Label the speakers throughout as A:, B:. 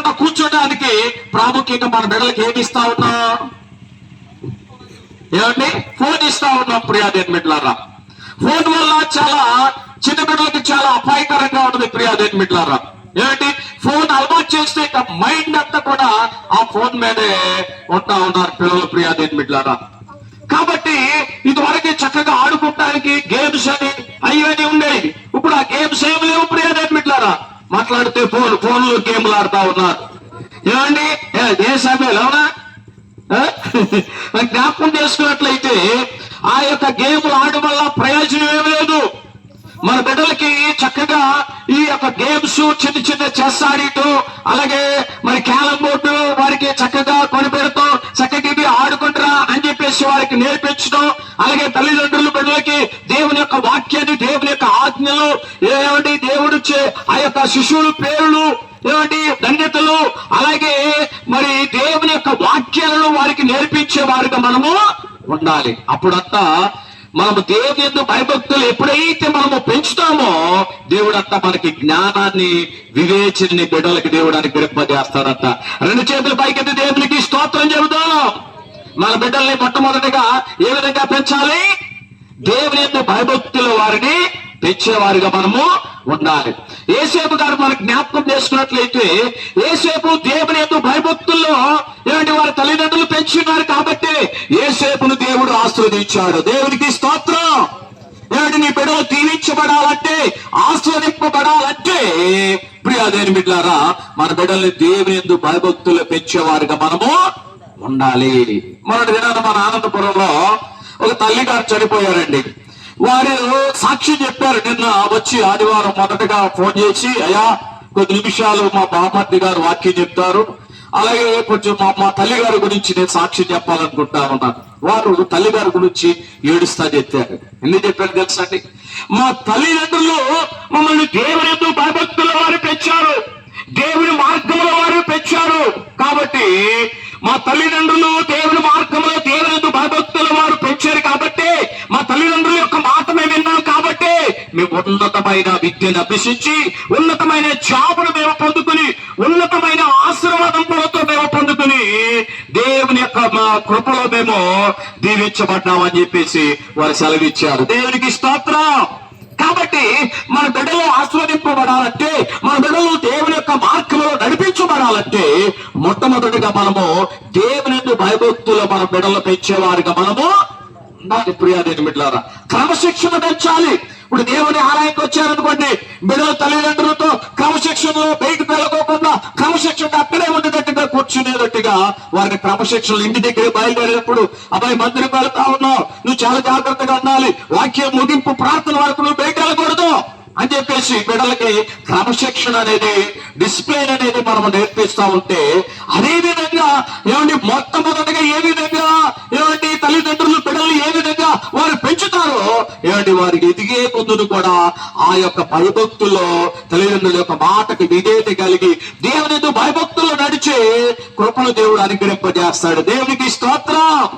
A: లేకుండా కూర్చోడానికి ప్రాముఖ్యంగా మన బిడ్డలకి ఏమి ఇస్తా ఉన్నాం? ఏమండి? ఫోన్ ఇస్తా ఉన్నాం ప్రియాదేన్ బిడ్డలారా ఫోన్ వల్ల చాలా చిన్న బిడ్డలకి చాలా అపాయకరంగా ఉంటుంది ప్రియాదేన్ బిడ్డలారా ఏమిటి ఫోన్ అలవాటు చేస్తే ఇక మైండ్ అంతా కూడా ఆ ఫోన్ మీదే ఉంటా ఉన్నారు పిల్లలు ప్రియాదేన్ బిడ్డలారా కాబట్టి ఇదివరకు చక్కగా ఆడుకోవడానికి గేమ్స్ అని అయ్యని ఉండేవి. ఇప్పుడు ఆ గేమ్స్ ఏమి లేవు ప్రియాదేన్ బిడ్డలారా మాట్లాడితే ఫోన్ ఫోన్లో గేమ్లు ఆడుతా ఉన్నారు. ఏమండి? ఏ, ఏ అవునా? జ్ఞాపకం చేసుకున్నట్లయితే ఆ యొక్క గేమ్లు ఆడడం వల్ల ప్రయోజనం ఏం లేదు. మన బిడ్డలకి చక్కగా ఈ యొక్క గేమ్స్ చిన్న చిన్న చెస్ ఆడిటం అలాగే మరి క్యాలం బోర్డు వారికి చక్కగా కొనిపెడుతూ చేసి వారికి నేర్పించడం అలాగే తల్లిదండ్రులు బిడ్డలకి దేవుని యొక్క వాక్యాన్ని దేవుని యొక్క ఆజ్ఞలు ఏమండి దేవుడు ఆ యొక్క శిశువుల పేర్లు ఏమండి ధన్యతలు అలాగే మరి దేవుని యొక్క వాక్యాలను వారికి నేర్పించే వారిగా మనము ఉండాలి. అప్పుడంతా మనము దేవుని ఎందుకు భయభక్తులు ఎప్పుడైతే మనము పెంచుతామో దేవుడంతా మనకి జ్ఞానాన్ని వివేచనని బిడ్డలకి దేవుడు అనుగ్రహింపజేస్తాడంట. రెండు చేతుల పైకెత్తి దేవునికి స్తోత్రం చెబుతాం మన బిడ్డల్ని మొట్టమొదటిగా ఏ విధంగా పెంచాలి? దేవుని యొక్క భయభక్తుల వారిని పెంచేవారిగా మనము ఉండాలి. ఏసేపు గారు మనకు జ్ఞాపకం చేసుకున్నట్లయితే ఏసేపు దేవుని యొక్క భయభక్తుల్లో ఏమంటే వారి తల్లిదండ్రులు పెంచున్నారు కాబట్టి ఏసేపును దేవుడు ఆశీర్వదించాడు. దేవునికి స్తోత్రం. ఏమిటి నీ బిడ్డలు దీవించబడాలంటే ఆస్వాదింపబడాలంటే ప్రియా దేని బిడ్డారా మన బిడ్డల్ని దేవుని ఎందు భయభక్తులు పెంచేవారుగా మనము ఉండాలి. మొన్నటి దినాన మన ఆనందపురంలో ఒక తల్లి గారు చనిపోయారండి. వారు సాక్షి చెప్పారు. నిన్న వచ్చి ఆదివారం మొదటగా ఫోన్ చేసి అయ్యా కొద్ది నిమిషాలు మా బామర్ది గారు వాక్యం చెప్తారు. అలాగే కొంచెం మా మా తల్లిగారి గురించి నేను సాక్షి చెప్పాలనుకుంటా ఉన్నాను వారు తల్లి గారి గురించి ఏడుస్తా చెప్పారు. ఎందుకు చెప్పారు తెలుసా అండి? మా తల్లిదండ్రులు మమ్మల్ని దేవుని ఎందు భయభక్తుల వారు పెంచారు. దేవుని మార్గంలో వారు పెంచారు. కాబట్టి మా తల్లి తల్లిదండ్రులు దేవుని మార్గంలో దేవుని ఎందు భయభక్తుల వారు పెంచారు కాబట్టి మా తల్లిదండ్రుల యొక్క మాట మేము విన్నాం కాబట్టి మేము ఉన్నతమైన విద్యను అభ్యసించి ఉన్నతమైన జాబును మేము పొందుకుని ఉన్నతమైన ఆశీర్వాదంతో మేము పొందుకుని దేవుని యొక్క మా కృపలో మేము దీవించబడ్డామని చెప్పేసి వారు సెలవిచ్చారు. దేవునికి స్తోత్రం. కాబట్టి మన బిడ్డలు ఆస్వాదింపబడాలంటే మన బిడ్డలు దేవుని యొక్క మార్గంలో నడిపించబడాలంటే మొట్టమొదటిగా మనము దేవుని భయభక్తులు మన బిడ్డలు పెంచేవారుగా మనము ఉండాలి. ప్రియాదేవి బిడ్డలారా క్రమశిక్షణ పెంచాలి. ఇప్పుడు దేవుని ఆలయానికి వచ్చారనుకోండి బిడ్డల తల్లిదండ్రులతో క్రమశిక్షణలో బయటకు కూర్చునేటట్టుగా వారిని క్రమశిక్షణలు ఇంటి దగ్గర బయలుదేరినప్పుడు అబ్బాయి మందిరం వెళ్తా ఉన్నావు నువ్వు చాలా జాగ్రత్తగా ఉండాలి వాక్యం ముగింపు ప్రార్థన వరకు నువ్వు బయట వెళ్ళకూడదు. అని చెప్పేసి బిడ్డలకి క్రమశిక్షణ అనేది డిసిప్లిన్ అనేది మనం నేర్పిస్తా ఉంటే అదే విధంగా ఏమండి మొట్టమొదటిగా ఏ విధంగా ఉన్నారో పెంచుతారో వారికి ఎదిగే ముందును కూడా ఆ యొక్క భయభక్తుల్లో తల్లిదండ్రుల యొక్క మాటకు విధేయత కలిగి దేవుని ఎందు భయభక్తుల్లో నడిచి కృపను దేవుడు అనుగ్రహింపజేస్తాడు. దేవునికి స్తోత్రం.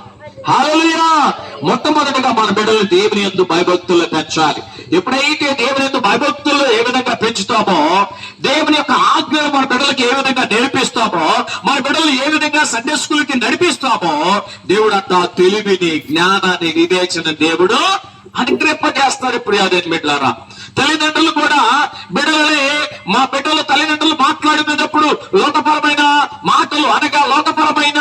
A: హల్లెలూయా. మొట్టమొదటిగా మన బిడ్డలు దేవుని ఎందు భయభక్తులు పెంచాలి. ఎప్పుడైతే దేవుని ఎందు భయభక్తుల్లో ఏ విధంగా పెంచుతామో దేవుని యొక్క ఆజ్ఞలు మన బిడ్డలకి ఏ విధంగా నేర్పిస్తామో మన బిడ్డలు ఏ విధంగా సండే స్కూల్కి నడిపిస్తామో దేవుడు అంత తెలివిని జ్ఞానాన్ని వివేచన దేవుడు అనుగ్రహింపజేస్తారు ఇప్పుడు అదే బిడ్డలారా తల్లిదండ్రులు కూడా బిడ్డలని మా బిడ్డలు తల్లిదండ్రులు మాట్లాడుకునేటప్పుడు లోకపరమైన మాటలు అనగా లోకపరమైన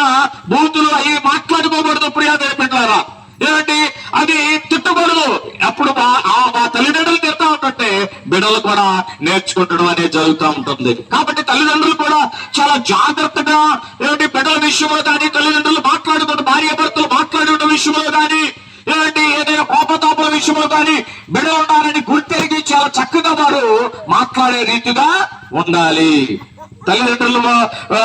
A: బూతులు అవి మాట్లాడుకోకూడదు ప్రియాదే బిడ్డలారా ఏమండి అది తిట్టకూడదు అప్పుడు మా ఆ మా తల్లిదండ్రులు తిడతా ఉంటుంటే బిడ్డలు కూడా నేర్చుకుంటడం అనేది జరుగుతూ ఉంటుంది. కాబట్టి తల్లిదండ్రులు కూడా చాలా జాగ్రత్తగా ఏమిటి బిడ్డల విషయంలో కానీ తల్లిదండ్రులు మాట్లాడుకుంటూ భార్య భర్తలు మాట్లాడుకున్న విషయంలో కానీ ఏమిటి ఏదైనా కోపతాపల విషయంలో కానీ బిడ్డలు ఉన్నారని గుర్తెరిగి చాలా చక్కగా వారు మాట్లాడే రీతిగా ఉండాలి. తల్లిదండ్రులు ఆ,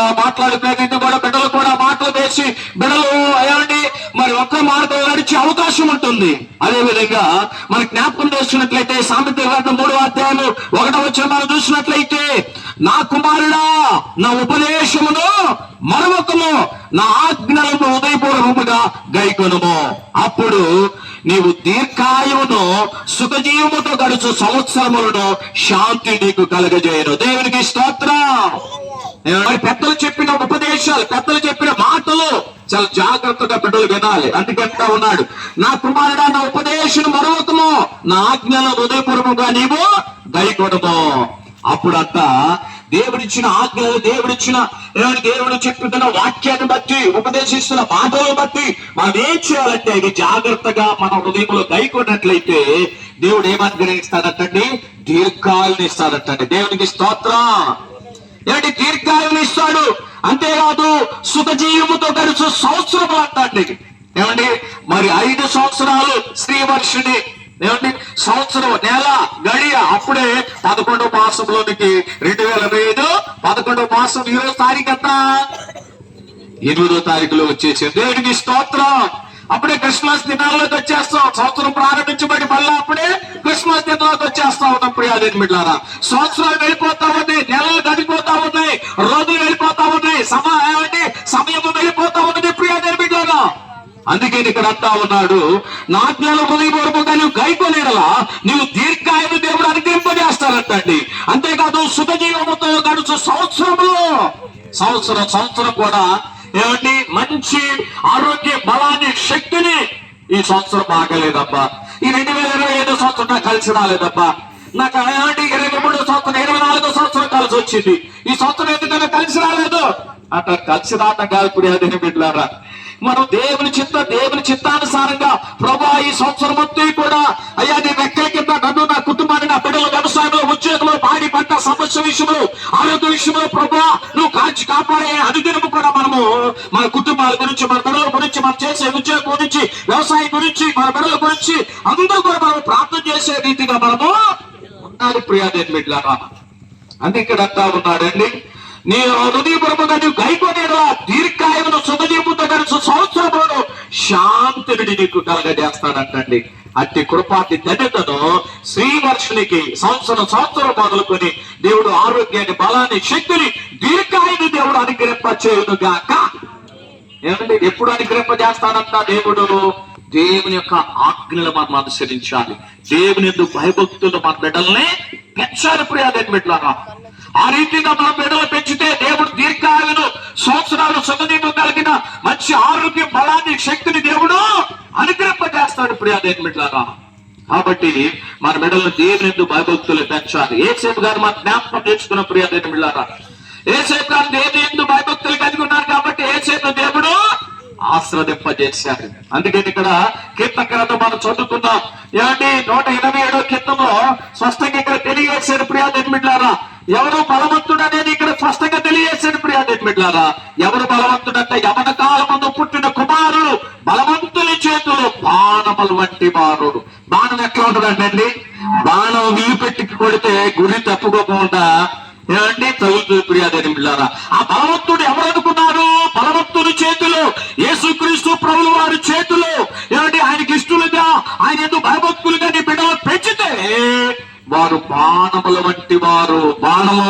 A: కూడా బిడ్డలు కూడా మాటలు వేసి బిడ్డలు అయ్యండి మరి ఒక్క మార్గం నడిచే అవకాశం ఉంటుంది. అదే విధంగా మన జ్ఞాపకం చేసినట్లయితే సామెత గ్రంథం మూడో అధ్యాయము ఒకటో వచ్చిన మనం చూసినట్లయితే నా కుమారుడా నా ఉపదేశమును మరొకము నా ఆజ్ఞలను ఉదయపూర్వముగా గైకొనము. అప్పుడు నీవు దీర్ఘాయువును సుఖజీవముతో గడుచు సంవత్సరములను శాంతి నీకు కలగజేయను. దేవునికి స్తోత్రం. మరి పెద్దలు చెప్పిన ఉపదేశాలు పెద్దలు చెప్పిన మాటలు చాలా జాగ్రత్తగా బిడ్డలు వినాలి. అందుకంటా ఉన్నాడు నా కుమారుడా నా ఉపదేశం మరొకము. నా ఆజ్ఞల హృదయపూర్వముగా నీవు దయకొడము అప్పుడంతా దేవుడిచ్చిన ఆజ్ఞలు దేవుడిచ్చిన దేవుడు చెప్తున్న వాక్యాన్ని బట్టి ఉపదేశిస్తున్న మాటలను బట్టి మనం ఏం చేయాలంటే ఇది జాగ్రత్తగా మన హృదయంలో దైకొన్నట్లయితే దేవుడు ఏమనుగ్రహిస్తాడటండి దీర్ఘాయుని ఇస్తాడటండి దేవునికి స్తోత్రం. ఏంటి దీర్ఘాయుని ఇస్తాడు అంతేకాదు సుఖ జీవముతో గడుచు సంవత్సరం అంటాండి. ఏమండి? మరి ఐదు సంవత్సరాలు శ్రీవర్షుని ఏమండి? సంవత్సరం నెల గడియ అప్పుడే పదకొండవ మాసంలోనికి రెండు వేల ఐదు పదకొండవ మాసం ఈరోజు తారీఖు ఎంత? ఎనిమిదో తారీఖులో వచ్చేసింది. దేవుడికి స్తోత్రం. అప్పుడే క్రిస్మస్ దినాల్లోకి వచ్చేస్తాం. సంవత్సరం ప్రారంభించబడి మళ్ళీ అప్పుడే క్రిస్మస్ దినాలకు వచ్చేస్తా. ఉన్నాం ప్రియాదేవి మిట్లారా సంవత్సరాలు వెళ్ళిపోతా ఉన్నాయి నెలలు గడిపోతా ఉన్నాయి రోజులు వెళ్ళిపోతా ఉన్నాయి సమయం సమయం వెళ్ళిపోతా ఉన్నది ప్రియాదేవి అందుకే ఇక్కడ అంటా ఉన్నాడు. నా జ్ఞాన హృదయపూర్వకంగా నువ్వు గైకొనేడలా నువ్వు దీర్ఘాయుడు దేవుడు అనుగ్రహింపజేస్తారంటండి అంతేకాదు సుఖజీవముతో గడుచు సంవత్సరంలో సంవత్సరం సంవత్సరం కూడా ఏమండి మంచి ఆరోగ్య బలాన్ని శక్తిని ఈ సంవత్సరం బాగలేదబ్బా ఈ రెండు వేల ఇరవై ఐదో సంవత్సరం నాకు కలిసి రాలేదబ్బా. నాకు ఏమంటే ఇరవై మూడో సంవత్సరం ఇరవై నాలుగో సంవత్సరం కలిసి వచ్చింది ఈ సంవత్సరం ఎందుకన్నా కలిసి రాలేదు? అట్లా కలిసి రాట కాదు అదే బిడ్డారా మనం దేవుని చిత్త దేవుని చిత్తానుసారంగా ప్రభా ఈ సంవత్సరం మొత్తం కూడా అయ్యా నీ రెక్కల కింద నన్ను నా కుటుంబాన్ని నా బిడ్డలు వ్యవసాయంలో ఉద్యోగంలో పాడి పంట సమస్య విషయంలో ఆరోగ్య విషయంలో ప్రభా నువ్వు కాచి కాపాడే అనుదినము కూడా మనము మన కుటుంబాల గురించి మన బిడ్డల గురించి మనం చేసే ఉద్యోగం గురించి వ్యవసాయం గురించి మన బిడ్డల గురించి అందరూ కూడా మనం ప్రార్థన చేసే రీతిగా మనము ఉండాలి ప్రియాదేవి బిడ్డలారా. అని ఇక్కడ అంటా ఉన్నాడండి. నీ హృదయపూర్వకంగా నువ్వు గైకొనేలా దీర్ఘాయువును సుఖజీవుతో కలిసి సంవత్సరంలో శాంతిని నీకు కలగజేస్తాడంటండి అట్టి కృపాటి ధన్యతను శ్రీవర్షునికి సంవత్సరం సంవత్సరం మొదలుకొని దేవుడు ఆరోగ్యాన్ని బలాన్ని శక్తిని దీర్ఘాయుని దేవుడు అనుగ్రహింప చేయును గాక ఏమంటే ఎప్పుడు అనుగ్రహింప చేస్తాడంట దేవుడు? దేవుని యొక్క ఆజ్ఞలు మనం అనుసరించాలి. దేవుని ఎందుకు భయభక్తులు మన బిడ్డల్ని పెంచాలి ప్రియాదేవి బిడ్డలారా. ఆ రీతిగా మనం మెడలు పెంచితే దేవుడు దీర్ఘాయును సంవత్సరాలు సుఖదీపం కలిగిన మంచి ఆరోగ్య బలాన్ని శక్తిని దేవుడు అనుగ్రహింపజేస్తాడు ప్రియాదేవి బిడ్డలారా కాబట్టి మన మెడలను దేవుని ఎందుకు భయభక్తులు పెంచాలి. ఏసేపు గారు మన జ్ఞాపకం తెచ్చుకున్న ప్రియాదేవి బిడ్డలారా ఏసేపు గారు దేవుని ఎందుకు భయభక్తులు కలిగి ఉన్నారు కాబట్టి ఏసేపు దేవుడు ఆశ్రదింపజేశారు. అందుకని ఇక్కడ కీర్తనకరత మనం చదువుకున్నాం ఏమండి నూట ఎనభై ఏడో కీర్తనలో స్పష్టంగా ఇక్కడ తెలియజేశారు ప్రియా నిర్మిట్లారా? ఎవరు బలవంతుడు అనేది ఇక్కడ స్పష్టంగా తెలియజేశాడు ప్రియా నిర్మిట్లారా? ఎవరు బలవంతుడంటే యవన కాలమందు పుట్టిన కుమారుడు బలవంతుని చేతులు బాణములు వంటి వారుడు బాణం ఎట్లా ఉంటుందండి బాణం వీలు పెట్టి కొడితే గురి తప్పుకోకుండా ఏమండి తగులుతుంది ప్రియాదేవి ఆ బలవంతుడు ఎవరు? దేవుని చేతిలో యేసుక్రీస్తు ప్రభుల వారి చేతిలో. ఏమంటే ఆయనకి ఇష్టలుగా ఆయన ఎందుకు భయభక్తులుగా నీ బిడ్డలు పెంచితే వారు బాణముల వంటి వారు. బాణము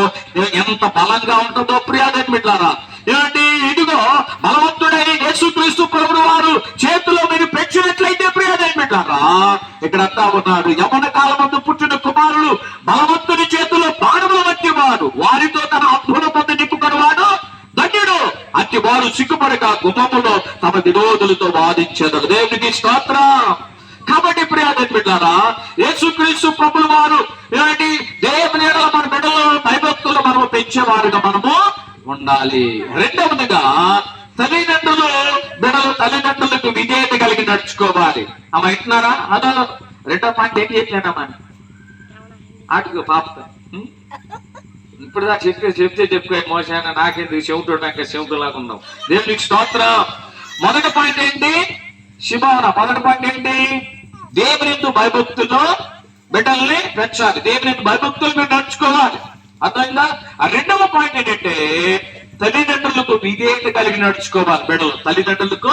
A: ఎంత బలంగా ఉంటుందో ప్రియాదని బిడ్డారా. ఏమండి ఇదిగో బలవంతుడైన యేసుక్రీస్తు ప్రభుడు వారు చేతిలో మీరు పెంచినట్లయితే ప్రియాదని బిడ్డారా. ఇక్కడ అంతా ఉన్నాడు. యమన కాలం పుట్టిన కుమారుడు బలవంతుని వారు సిగ్గుపడక గుమ్మములో తమ విరోధులతో వాదించేదారు. దేవునికి స్తోత్ర. కాబట్టి ప్రియాదేవి బిడ్డారా యేసుక్రీస్తు ప్రభులు వారు ఏమిటి? దేవుని ఎడల మన బిడ్డలు భయభక్తులు మనము పెంచేవారుగా మనము ఉండాలి. రెండవదిగా తల్లిదండ్రులు బిడ్డలు తల్లిదండ్రులకు విధేయత కలిగి నడుచుకోవాలి. అమ్మ వింటున్నారా? అదో రెండో పాయింట్ ఏం చేయట్లేదమ్మా ఆటకు పాప ఇప్పుడు దాకా చెప్తే చెప్తే చెప్పుకో మోసాన నాకెందుకు చెవుతుండక చెవుతులాగా ఉన్నావు? దేవునికి స్తోత్రం. మొదటి పాయింట్ ఏంటి? శిభావన మొదటి పాయింట్ ఏంటి? దేవుని ఎందు భయభక్తులు బిడ్డల్ని పెంచాలి. దేవుని భయభక్తులు మీరు నడుచుకోవాలి. అర్థమైందా? ఆ రెండవ పాయింట్ ఏంటంటే తల్లిదండ్రులకు విధేయత కలిగి నడుచుకోవాలి బిడ్డలు. తల్లిదండ్రులకు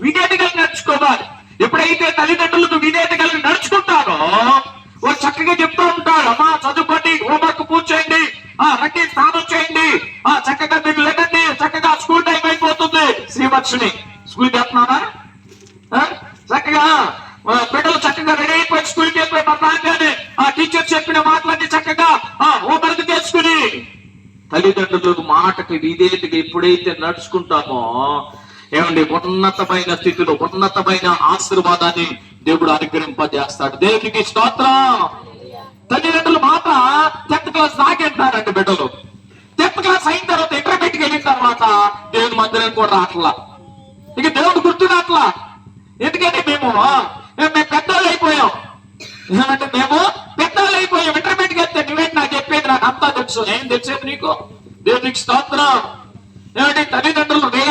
A: విధేయత కలిగి నడుచుకోవాలి. ఎప్పుడైతే తల్లిదండ్రులకు విధేయత కలిగి లక్ష్మి స్కూల్ వెళ్తున్నానా చక్కగా ఆ, బిడ్డలు చక్కగా రెడీ అయిపోయి స్కూల్కి వెళ్ళిపోయి మన రాగానే ఆ టీచర్ చెప్పిన మాటలన్నీ చక్కగా ఆ హోంవర్క్ చేసుకుని. తల్లిదండ్రులకు మాటకి విధేయతగా ఎప్పుడైతే నడుచుకుంటామో ఏమండి ఉన్నతమైన స్థితిలో ఉన్నతమైన ఆశీర్వాదాన్ని దేవుడు అనుగ్రహింపజేస్తాడు. దేవునికి స్తోత్రం. తల్లిదండ్రులు మాట టెన్త్ క్లాస్ దాకెంటారండి బిడ్డలు. టెన్త్ క్లాస్ అయిన తర్వాత ఇంటర్మీడియట్కి వెళ్ళిన తర్వాత దేవుని మందిరం కూడా రాట్లా ఇక దేవుడు గుర్తురాట్లా ఎందుకంటే మేము మేము పెద్దోళ్ళు అయిపోయాం ఏమంటే మేము పెద్దోళ్ళు అయిపోయాం. ఇంటర్మీడియట్కి వెళ్తే నువ్వేంటి నాకు చెప్పేది? నాకు అంతా తెలుసు. ఏం తెలిసేది నీకు? దేవునికి స్తోత్రం. ఏమంటే తల్లిదండ్రులు వేల